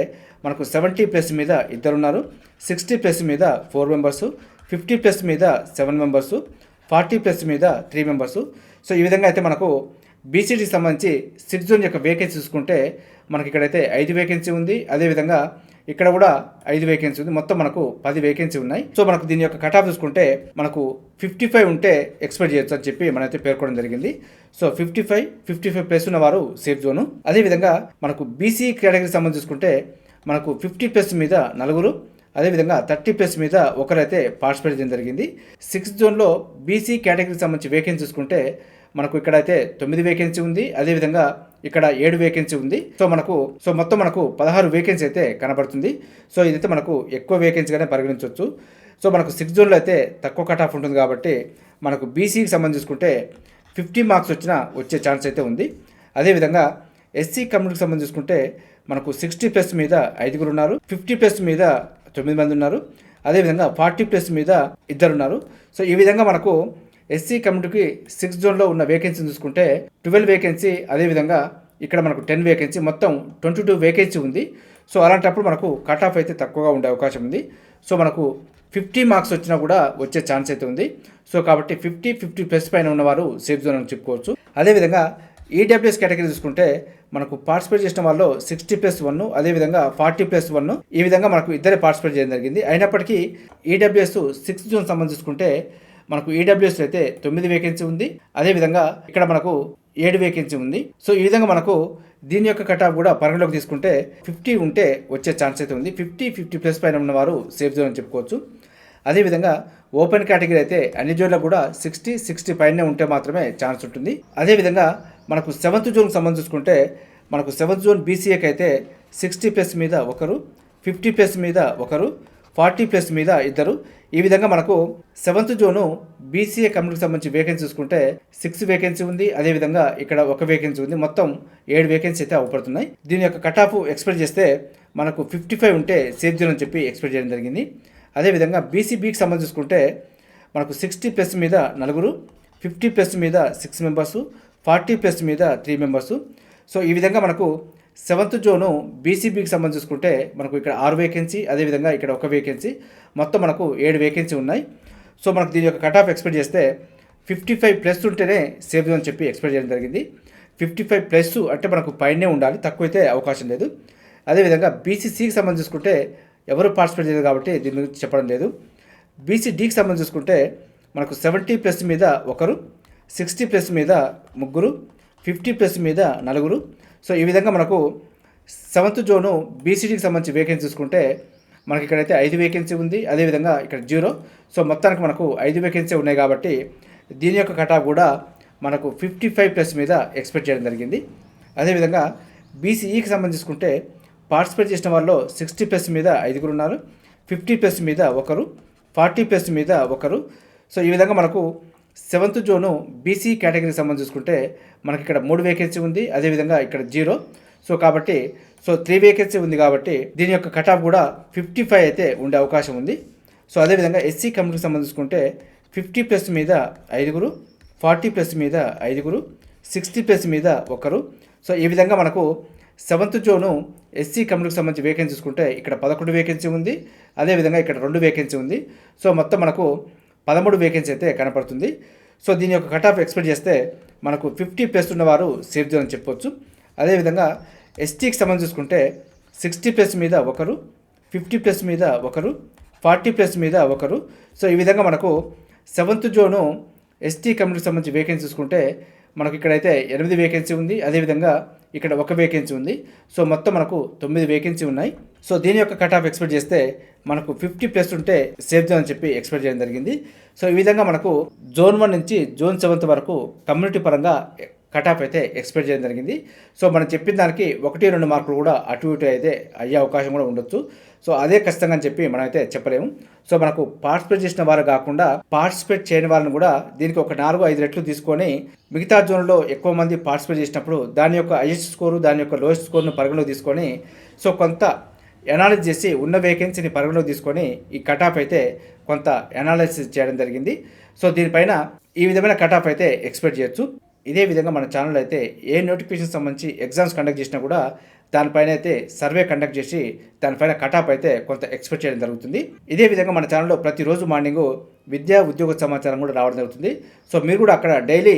మనకు సెవెంటీ ప్లస్ మీద ఇద్దరు ఉన్నారు. సిక్స్టీ ప్లస్ మీద ఫోర్ మెంబర్స్ ఫిఫ్టీ ప్లస్ మీద సెవెన్ మెంబర్స్ ఫార్టీ ప్లస్ మీద త్రీ మెంబర్స్. సో ఈ విధంగా అయితే మనకు బీసీడీకి సంబంధించి సిట్ జోన్ యొక్క వేకెన్సీ చూసుకుంటే మనకి ఇక్కడైతే ఐదు వేకెన్సీ ఉంది. అదేవిధంగా ఇక్కడ కూడా ఐదు వేకెన్సీ ఉంది. మొత్తం మనకు పది వేకెన్సీ ఉన్నాయి. సో మనకు దీని యొక్క కట్ ఆఫ్ చూసుకుంటే మనకు ఫిఫ్టీ ఫైవ్ ఉంటే ఎక్స్పెక్ట్ చేయొచ్చు అని చెప్పి మనైతే పేర్కొనడం జరిగింది. So fifty five fifty five plus ఉన్నవారు సేఫ్ జోను అదేవిధంగా మనకు బీసీ కేటగిరీ సంబంధించి చూసుకుంటే మనకు ఫిఫ్టీ ప్లస్ మీద నలుగురు అదేవిధంగా థర్టీ ప్లస్ మీద ఒకరైతే పార్టిసిపేట్ చేయడం జరిగింది. సిక్స్త్ జోన్లో బీసీ కేటగిరీకి సంబంధించి వేకెన్సీ చూసుకుంటే మనకు ఇక్కడైతే తొమ్మిది వేకెన్సీ ఉంది. అదేవిధంగా ఇక్కడ ఏడు వేకెన్సీ ఉంది. సో మనకు సో మొత్తం మనకు పదహారు వేకెన్సీ అయితే కనబడుతుంది. సో ఇదైతే మనకు ఎక్కువ వేకెన్సీగానే పరిగణించవచ్చు. సో మనకు సిక్స్ జోన్లో అయితే తక్కువ కట్ ఆఫ్ ఉంటుంది కాబట్టి మనకు బీసీకి సంబంధించి చూసుకుంటే ఫిఫ్టీ మార్క్స్ వచ్చినా వచ్చే ఛాన్స్ అయితే ఉంది. అదేవిధంగా ఎస్సీ కమ్యూనిటీకి సంబంధించి చూసుకుంటే మనకు సిక్స్టీ ప్లస్ మీద ఐదుగురు ఉన్నారు. ఫిఫ్టీ ప్లస్ మీద తొమ్మిది మంది ఉన్నారు. అదేవిధంగా ఫార్టీ ప్లస్ మీద ఇద్దరు ఉన్నారు సో ఈ విధంగా మనకు ఎస్సీ కమ్యూనిటీకి సిక్స్ జోన్లో ఉన్న వేకెన్సీ చూసుకుంటే ట్వెల్వ్ వేకెన్సీ అదేవిధంగా ఇక్కడ మనకు టెన్ వేకెన్సీ మొత్తం ట్వంటీ టూ వేకెన్సీ ఉంది. సో అలాంటప్పుడు మనకు కట్ ఆఫ్ అయితే తక్కువగా ఉండే అవకాశం ఉంది. సో మనకు ఫిఫ్టీ మార్క్స్ వచ్చినా కూడా వచ్చే ఛాన్స్ అయితే ఉంది. సో కాబట్టి ఫిఫ్టీ ఫిఫ్టీ ప్లస్ పైన ఉన్నవారు సేఫ్ జోన్ అని చెప్పుకోవచ్చు. అదేవిధంగా ఈడబ్ల్యూఎస్ కేటగిరీ చూసుకుంటే మనకు పార్టిసిపేట్ చేసిన వాళ్ళు సిక్స్టీ ప్లస్ వన్ అదేవిధంగా ఫార్టీ ప్లస్ వన్ ఈ విధంగా మనకు ఇద్దరే పార్టిసిపేట్ చేయడం జరిగింది. అయినప్పటికీ ఈడబ్ల్యూఎస్ సిక్స్త్ జోన్ సంబంధించి చూసుకుంటే మనకు ఈడబ్ల్యూఎస్ అయితే తొమ్మిది వేకెన్సీ ఉంది. అదేవిధంగా ఇక్కడ మనకు ఏడు వేకెన్సీ ఉంది. సో ఈ విధంగా మనకు దీని యొక్క కట్ ఆఫ్ కూడా పరిగణలోకి తీసుకుంటే ఫిఫ్టీ ఉంటే వచ్చే ఛాన్స్ అయితే ఉంది. ఫిఫ్టీ ఫిఫ్టీ ప్లస్ పైన ఉన్నవారు సేఫ్ జోన్ అని చెప్పుకోవచ్చు. అదేవిధంగా ఓపెన్ కేటగిరీ అయితే అన్ని జోన్లో కూడా సిక్స్టీ సిక్స్టీ పైనే ఉంటే మాత్రమే ఛాన్స్ ఉంటుంది. అదేవిధంగా మనకు సెవెంత్ జోన్కి సంబంధించి చూసుకుంటే మనకు సెవెంత్ జోన్ బీసీఏకి అయితే సిక్స్టీ ప్లస్ మీద ఒకరు ఫిఫ్టీ ప్లస్ మీద ఒకరు ఫార్టీ ప్లస్ మీద ఇద్దరు. ఈ విధంగా మనకు సెవెంత్ జోను బీసీఏ కమ్యూనిటీకి సంబంధించి వేకెన్సీ చూసుకుంటే సిక్స్ వేకెన్సీ ఉంది. అదేవిధంగా ఇక్కడ ఒక వేకెన్సీ ఉంది. మొత్తం ఏడు వేకెన్సీ అయితే అవపడుతున్నాయి. దీని యొక్క కట్ ఆఫ్ ఎక్స్పెక్ట్ చేస్తే మనకు ఫిఫ్టీ ఫైవ్ ఉంటే సేఫ్ జోన్ అని చెప్పి ఎక్స్పెక్ట్ చేయడం జరిగింది. అదేవిధంగా బీసీబీకి సంబంధించి చూసుకుంటే మనకు సిక్స్టీ ప్లస్ మీద నలుగురు ఫిఫ్టీ ప్లస్ మీద సిక్స్ మెంబర్సు ఫార్టీ ప్లస్ మీద త్రీ మెంబర్స్. సో ఈ విధంగా మనకు సెవెంత్ జోను బీసీబీకి సంబంధించి చూసుకుంటే మనకు ఇక్కడ ఆరు వేకెన్సీ అదేవిధంగా ఇక్కడ ఒక వేకెన్సీ. మొత్తం మనకు ఏడు వేకెన్సీ ఉన్నాయి. సో మనకు దీని యొక్క కట్ ఆఫ్ ఎక్స్పెక్ట్ చేస్తే ఫిఫ్టీ ఫైవ్ ప్లస్ ఉంటేనే సేఫ్ జోన్ చెప్పి ఎక్స్పెక్ట్ చేయడం జరిగింది. ఫిఫ్టీ ఫైవ్ ప్లస్ అంటే మనకు పైనే ఉండాలి తక్కువైతే అవకాశం లేదు. అదేవిధంగా బీసీసీకి సంబంధించి చూసుకుంటే ఎవరు పార్టిసిపేట్ చేయలేదు కాబట్టి దీని గురించి చెప్పడం లేదు. బీసీడీకి సంబంధించి చూసుకుంటే మనకు సెవెంటీ ప్లస్ మీద ఒకరు సిక్స్టీ ప్లస్ మీద ముగ్గురు ఫిఫ్టీ ప్లస్ మీద నలుగురు. సో ఈ విధంగా మనకు సెవెంత్ జోను బీసీడీకి సంబంధించి వేకెన్సీ చూసుకుంటే మనకి ఇక్కడైతే ఐదు వేకెన్సీ ఉంది. అదేవిధంగా ఇక్కడ జీరో. సో మొత్తానికి మనకు ఐదు వేకెన్సీ ఉన్నాయి కాబట్టి దీని యొక్క కటా కూడా మనకు ఫిఫ్టీ ఫైవ్ ప్లస్ మీద ఎక్స్పెక్ట్ చేయడం జరిగింది. అదేవిధంగా బీసీఈకి సంబంధించుకుంటే పార్టిసిపేట్ చేసిన వాళ్ళలో సిక్స్టీ ప్లస్ మీద ఐదుగురు ఉన్నారు ఫిఫ్టీ ప్లస్ మీద ఒకరు ఫార్టీ ప్లస్ మీద ఒకరు. సో ఈ విధంగా మనకు సెవెంత్ జోను బీసీ కేటగిరీకి సంబంధించి చూసుకుంటే మనకి ఇక్కడ మూడు వేకెన్సీ ఉంది అదేవిధంగా ఇక్కడ జీరో. సో కాబట్టి సో త్రీ వేకెన్సీ ఉంది కాబట్టి దీని యొక్క కట్ ఆఫ్ కూడా ఫిఫ్టీ ఫైవ్ అయితే ఉండే అవకాశం ఉంది. సో అదేవిధంగా ఎస్సీ కమిటీకి సంబంధించుకుంటే ఫిఫ్టీ ప్లస్ మీద ఐదుగురు ఫార్టీ ప్లస్ మీద ఐదుగురు సిక్స్టీ ప్లస్ మీద ఒకరు. సో ఈ విధంగా మనకు సెవెంత్ జోను ఎస్సీ కమ్యూనిటీకి సంబంధించి వేకెన్సీ చూసుకుంటే ఇక్కడ పదకొండు వేకెన్సీ ఉంది అదేవిధంగా ఇక్కడ రెండు వేకెన్సీ ఉంది. సో మొత్తం మనకు పదమూడు వేకెన్సీ అయితే కనపడుతుంది. సో దీని యొక్క కట్ ఆఫ్ ఎక్స్పెక్ట్ చేస్తే మనకు ఫిఫ్టీ ప్లస్ ఉన్నవారు సేఫ్ జోన్ అని చెప్పొచ్చు. అదేవిధంగా ఎస్టీకి సంబంధించి చూసుకుంటే సిక్స్టీ ప్లస్ మీద ఒకరు ఫిఫ్టీ ప్లస్ మీద ఒకరు ఫార్టీ ప్లస్ మీద ఒకరు. సో ఈ విధంగా మనకు సెవెంత్ జోను ఎస్టీ కమ్యూనిటీకి సంబంధించి వేకెన్సీ చూసుకుంటే మనకు ఇక్కడైతే ఎనిమిది వేకెన్సీ ఉంది. అదేవిధంగా ఇక్కడ ఒక వేకెన్సీ ఉంది. సో మొత్తం మనకు తొమ్మిది వేకెన్సీ ఉన్నాయి. సో దీని యొక్క కట్ ఆఫ్ ఎక్స్పెక్ట్ చేస్తే మనకు ఫిఫ్టీ ప్లస్ ఉంటే సేఫ్ జోన్ అని చెప్పి ఎక్స్పెక్ట్ చేయడం జరిగింది. సో ఈ విధంగా మనకు జోన్ వన్ నుంచి జోన్ సెవెంత్ వరకు కమ్యూనిటీ పరంగా కట్ ఆఫ్ అయితే ఎక్స్పెక్ట్ చేయడం జరిగింది. సో మనం చెప్పిన దానికి ఒకటి రెండు మార్కులు కూడా అటు ఇటు అయితే అయ్యే అవకాశం కూడా ఉండొచ్చు. సో అదే ఖచ్చితంగా అని చెప్పి మనం అయితే చెప్పలేము. సో మనకు పార్టిసిపేట్ చేసిన వారు కాకుండా పార్టిసిపేట్ చేయని వారిని కూడా దీనికి ఒక నాలుగు ఐదు రెట్లు తీసుకొని మిగతా జోన్లో ఎక్కువ మంది పార్టిసిపేట్ చేసినప్పుడు దాని యొక్క హైయెస్ట్ స్కోరు దాని యొక్క లోయెస్ట్ స్కోర్ను పరిగణలోకి తీసుకొని సో కొంత ఎనాలిసిస్ చేసి ఉన్న వేకెన్సీని పరిగణలోకి తీసుకొని ఈ కటాఫ్ అయితే కొంత ఎనాలిసిస్ చేయడం జరిగింది. సో దీనిపైన ఈ విధమైన కటాఫ్ అయితే ఎక్స్పెక్ట్ చేయొచ్చు. ఇదే విధంగా మన ఛానల్ అయితే ఏ నోటిఫికేషన్ సంబంధించి ఎగ్జామ్స్ కండక్ట్ చేసినా కూడా దానిపైన అయితే సర్వే కండక్ట్ చేసి దానిపైన కటాప్ అయితే కొంత ఎక్స్పెక్ట్ చేయడం జరుగుతుంది. ఇదే విధంగా మన ఛానల్లో ప్రతిరోజు మార్నింగ్ విద్యా ఉద్యోగ సమాచారం కూడా రావడం జరుగుతుంది. సో మీరు కూడా అక్కడ డైలీ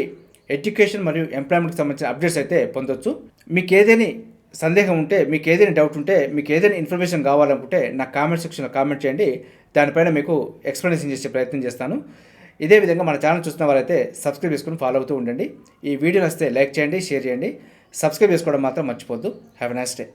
ఎడ్యుకేషన్ మరియు ఎంప్లాయ్మెంట్కి సంబంధించిన అప్డేట్స్ అయితే పొందొచ్చు. మీకు ఏదైనా సందేహం ఉంటే మీకు ఏదైనా డౌట్ ఉంటే మీకు ఏదైనా ఇన్ఫర్మేషన్ కావాలనుకుంటే నా కామెంట్ సెక్షన్లో కామెంట్ చేయండి. దానిపైన మీకు ఎక్స్ప్లెనేషన్ చేసే ప్రయత్నం చేస్తాను. ఇదే విధంగా మన ఛానల్ చూస్తున్న వారైతే సబ్స్క్రైబ్ చేసుకుని ఫాలో అవుతూ ఉండండి. ఈ వీడియో వస్తే లైక్ చేయండి షేర్ చేయండి. సబ్స్క్రైబ్ చేసుకోవడం మాత్రం మర్చిపోద్దు హ్యావ్ ఎ నైస్ డే